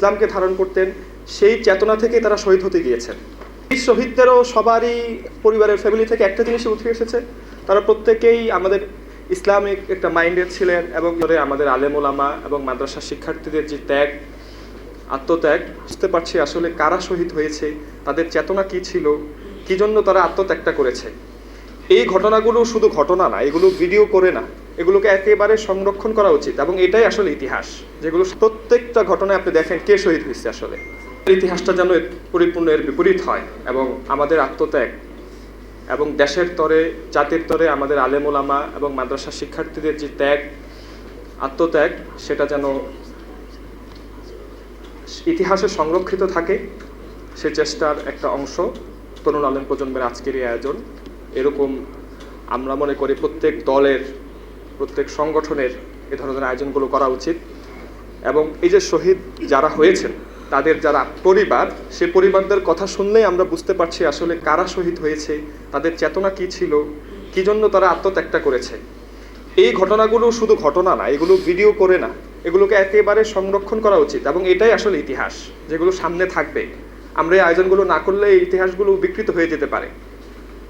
ইসলামকে ধারণ করতেন, সেই চেতনা থেকে তারা শহীদ হতে গিয়েছেন। এই শহীদদেরও সবারই পরিবারের ফ্যামিলি থেকে একটা জিনিসই উঠে এসেছে। তারা প্রত্যেকেই আমাদের ইসলামিক একটা মাইন্ডেড ছিলেন এবং ধরে আমাদের আলেমোলামা এবং মাদ্রাসা শিক্ষার্থীদের যে ত্যাগ, আত্মত্যাগ, বুঝতে পারছি আসলে কারা শহীদ হয়েছে, তাদের চেতনা কি ছিল, কি জন্য তারা আত্মত্যাগটা করেছে। এই ঘটনাগুলো শুধু ঘটনা না, এগুলো ভিডিও করে না। এগুলোকে একেবারে সংরক্ষণ করা উচিত এবং এটাই আসলে ইতিহাস, যেগুলো প্রত্যেকটা ঘটনায় আপনি দেখেন কে শহীদ হয়েছে আসলে। ইতিহাসটা যেন পরিপূর্ণ এর বিপরীত হয় এবং আমাদের আত্মত্যাগ এবং দেশের তরে, জাতির তরে আমাদের আলেমোলামা এবং মাদ্রাসা শিক্ষার্থীদের যে ত্যাগ, আত্মত্যাগ, সেটা যেন ইতিহাসে সংরক্ষিত থাকে, সে চেষ্টার একটা অংশ তরুণ আলেম প্রজন্মের আজকের এই আয়োজন। এরকম আমরা মনে করি প্রত্যেক দলের প্রত্যেক সংগঠনের এ ধরনের আয়োজনগুলো করা উচিত। এবং এই যে শহীদ যারা হয়েছেন, তাদের যারা পরিবার, সে পরিবারদের কথা শুনলেই আমরা বুঝতে পারছি আসলে কারা শহীদ হয়েছে, তাদের চেতনা কি ছিল, কি জন্য তারা আত্মত্যাগটা করেছে। এই ঘটনাগুলো শুধু ঘটনা না, এগুলো ভিডিও করে না, এগুলোকে একেবারে সংরক্ষণ করা উচিত। এবং এটাই আসলে ইতিহাস, যেগুলো সামনে থাকবে। আমরা এই আয়োজনগুলো না করলে এই ইতিহাসগুলো বিকৃত হয়ে যেতে পারে।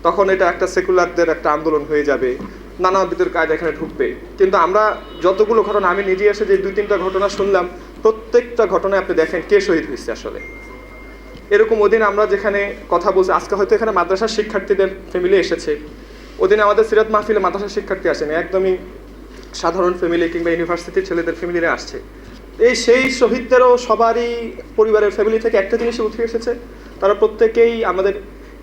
তখন এটা একটা সেকুলারদের একটা আন্দোলন হয়ে যাবে। নানাবিধের কাজ এখানে ঢুকবে। কিন্তু আমরা যতগুলো ঘটনা, আমি নিজে এসে যে দুই তিনটা ঘটনা শুনলাম, প্রত্যেকটা ঘটনায় আপনি দেখেন কে শহীদ হয়েছে আসলে। এরকম ওদিন আমরা যেখানে কথা বলছি, আজকে হয়তো এখানে মাদ্রাসার শিক্ষার্থীদের ফ্যামিলি এসেছে। ওদিন আমাদের সিরাত মাহফিলে মাদ্রাসার শিক্ষার্থী আসেনি, একদমই সাধারণ ফ্যামিলি কিংবা ইউনিভার্সিটির ছেলেদের ফ্যামিলিরা আসছে। এই সেই শহীদদেরও সবারই পরিবারের ফ্যামিলি থেকে একটা জিনিসই উঠে এসেছে, তারা প্রত্যেকেই আমাদের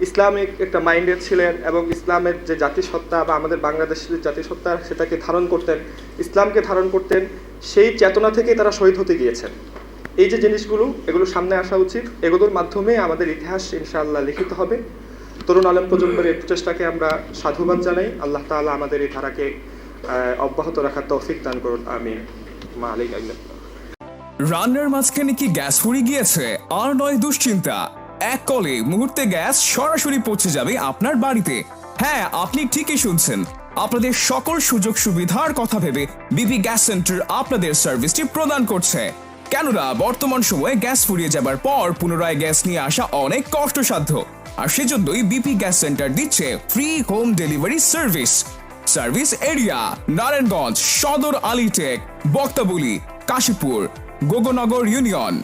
ইসলামিক একটা মাইন্ডেড ছিলেন এবং ইসলামের যে জাতিসত্তা বা আমাদের বাংলাদেশের যে জাতিসত্তা সেটাকে ধারণ করতেন, ইসলামকে ধারণ করতেন, সেই চেতনা থেকেই তারা শহীদ হতে গিয়েছেন। এই যে জিনিসগুলো, এগুলো সামনে আসা উচিত। এগুলোর মাধ্যমে আমাদের ইতিহাস ইনশাআল্লাহ লিখিত হবে। তরুণ আলম প্রজন্মের এই প্রচেষ্টাকে আমরা সাধুবাদ জানাই। আল্লাহ তাআলা আমাদের এই ধারাকে অব্যাহত রাখার তৌফিক দান করুন। আমি মা আলিক আল্লাহ রান্নার মাঝখানে কি গ্যাস ফুরিয়ে গিয়েছে? আর নয় দুশ্চিন্তা। এক কলে মুহূর্তে গ্যাস সরাসরি পৌঁছে যাবে আপনার বাড়িতে। হ্যাঁ আপনি ঠিকই শুনছেন। আপনাদের সকল সুযোগ সুবিধার কথা ভেবে বিপি গ্যাস সেন্টার আপনাদের সার্ভিসটি প্রদান করছে। কেননা, বর্তমান সময়ে গ্যাস ফুরিয়ে যাবার পর পুনরায় গ্যাস নিয়ে আসা অনেক কষ্টসাধ্য। আর সেজন্যই বিপি গ্যাস সেন্টার দিচ্ছে free home delivery service service area, Narayanganj, সদর আলিটেক, বক্তাবলী, কাশীপুর, গোগনগর ইউনিয়ন।